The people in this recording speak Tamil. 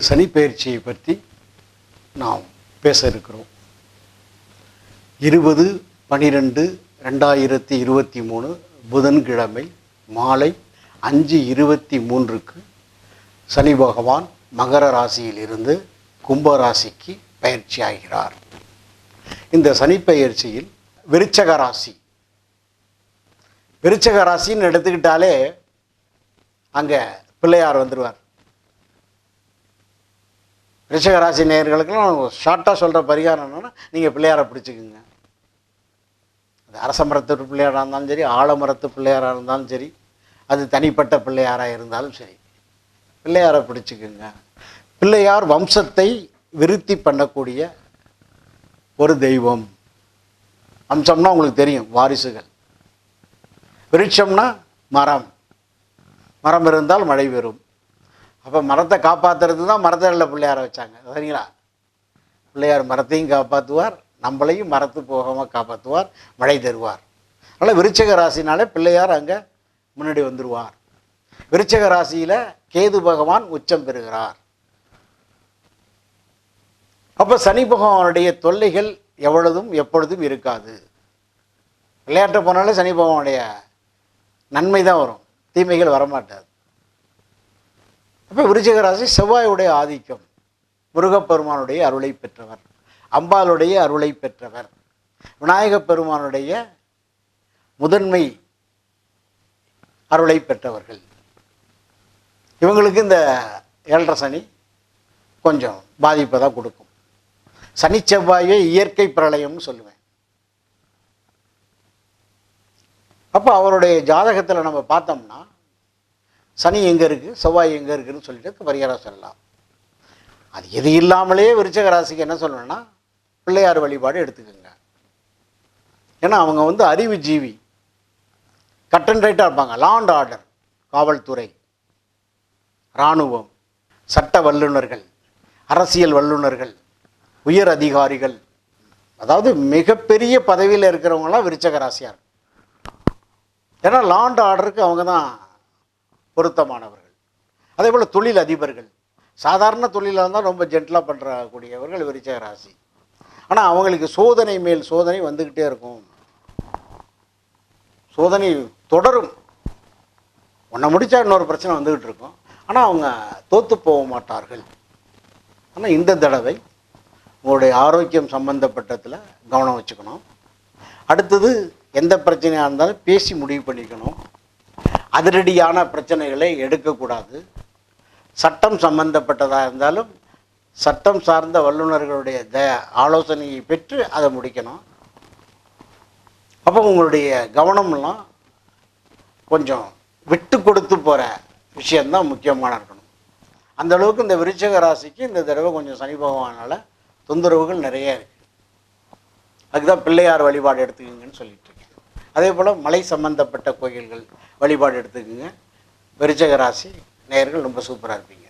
சனி பயிற்சியை பற்றி நாம் பேச இருக்கிறோம். இருபது பனிரெண்டு ரெண்டாயிரத்தி இருபத்தி மூணு புதன்கிழமை மாலை அஞ்சு இருபத்தி மூன்றுக்கு சனி பகவான் மகர ராசியிலிருந்து கும்ப ராசிக்கு பயிற்சி ஆகிறார். இந்த சனி பயிற்சியில் விருச்சக ராசி. விருச்சக ராசின்னு எடுத்துக்கிட்டாலே அங்கே பிள்ளையார் வந்துடுவார் ரிஷகராசி நேர்களுக்கெல்லாம் ஷார்ட்டாக சொல்கிற பரிகாரம் என்னென்னா நீங்கள் பிள்ளையாரை பிடிச்சிக்குங்க. அது அரச மரத்து பிள்ளையாராக இருந்தாலும் சரி ஆலமரத்து பிள்ளையாராக இருந்தாலும் சரி அது தனிப்பட்ட பிள்ளையாராக இருந்தாலும் சரி பிள்ளையாரை பிடிச்சிக்குங்க. பிள்ளையார் வம்சத்தை விருத்தி பண்ணக்கூடிய ஒரு தெய்வம். அம்சம்னா உங்களுக்கு தெரியும் வாரிசுகள். விருட்சம்னா மரம். மரம் இருந்தால் மழை பெறும். அப்போ மரத்தை காப்பாற்றுறது தான் மரத்தடியில் பிள்ளையாரை வச்சாங்க. சரிங்களா? பிள்ளையார் மரத்தையும் காப்பாற்றுவார் நம்மளையும் மரத்து போகாமல் காப்பாற்றுவார் மழை தருவார். அதனால் விருச்சக ராசினாலே பிள்ளையார் அங்கே முன்னாடி வந்துடுவார் விருச்சக ராசியில் கேது பகவான் உச்சம் பெறுகிறார். அப்போ சனி பகவானுடைய தொல்லைகள் எவ்வளவும் எப்பொழுதும் இருக்காது. விளையாட்டு போனாலே சனி பகவானுடைய நன்மை தான் வரும். தீமைகள் வரமாட்டாது. இப்போ விருச்சிகராசி செவ்வாயுடைய ஆதிக்கம். முருகப்பெருமானுடைய அருளை பெற்றவர். அம்பாளுடைய அருளை பெற்றவர். விநாயகப் பெருமானுடைய முதன்மை அருளை பெற்றவர்கள். இவங்களுக்கு இந்த ஏழரை சனி கொஞ்சம் பாதிப்பை தான் கொடுக்கும். சனி செவ்வாயே இயற்கை பிரளயம்னு சொல்லுவேன். அப்போ அவருடைய ஜாதகத்தில் நம்ம பார்த்தோம்னா சனி எங்கே இருக்குது செவ்வாய் எங்கே இருக்குதுன்னு சொல்லிட்டு பரிகாரம் சொல்லலாம். அது எது இல்லாமலே விருச்சக ராசிக்கு என்ன சொல்லணும்னா பிள்ளையார் வழிபாடு எடுத்துக்கோங்க. ஏன்னா அவங்க வந்து அறிவு ஜீவி. கட் அண்ட் ரைட்டாக இருப்பாங்க. லா அண்ட் ஆர்டர் காவல்துறை இராணுவம் சட்ட வல்லுநர்கள் அரசியல் வல்லுநர்கள் உயர் அதிகாரிகள். அதாவது மிகப்பெரிய பதவியில் இருக்கிறவங்களாம் விருச்சக ராசியார் ஏன்னா லாண்ட் ஆர்டருக்கு அவங்க தான் பொருத்தமானவர்கள். அதே போல் தொழில் அதிபர்கள். சாதாரண தொழிலாக இருந்தால் ரொம்ப ஜென்டலாக பண்ணுறக்கூடியவர்கள் விருச்சக ராசி. ஆனால் அவங்களுக்கு சோதனை மேல் சோதனை வந்துக்கிட்டே இருக்கும். சோதனை தொடரும். ஒன்றை முடித்தா இன்னொரு பிரச்சனை வந்துக்கிட்டு இருக்கும். ஆனால் அவங்க தோற்று போக மாட்டார்கள். ஆனால் இந்த தடவை உங்களுடைய ஆரோக்கியம் சம்பந்தப்பட்டதில் கவனம் வச்சுக்கணும். அடுத்தது எந்த பிரச்சனையாக இருந்தாலும் பேசி முடிவு பண்ணிக்கணும். அதிரடியான பிரச்சனைகளை எடுக்கக்கூடாது. சட்டம் சம்பந்தப்பட்டதாக இருந்தாலும் சட்டம் சார்ந்த வல்லுநர்களுடைய த ஆலோசனையை பெற்று அதை முடிக்கணும். அப்போ உங்களுடைய கவனம்லாம் கொஞ்சம் விட்டு கொடுத்து போகிற விஷயந்தான் முக்கியமான இருக்கணும். அந்த அளவுக்கு இந்த விருச்சக ராசிக்கு இந்த தடவை கொஞ்சம் சனி பகவானால் தொந்தரவுகள் நிறைய இருக்குது அதுதான் பிள்ளையார் வழிபாடு எடுத்துக்கிங்கன்னு சொல்லிட்டு அதே போல் மலை சம்பந்தப்பட்ட கோயில்கள் வழிபாடு எடுத்துக்கோங்க. விருச்சக ராசி நேயர்கள் ரொம்ப சூப்பராக இருப்பீங்க.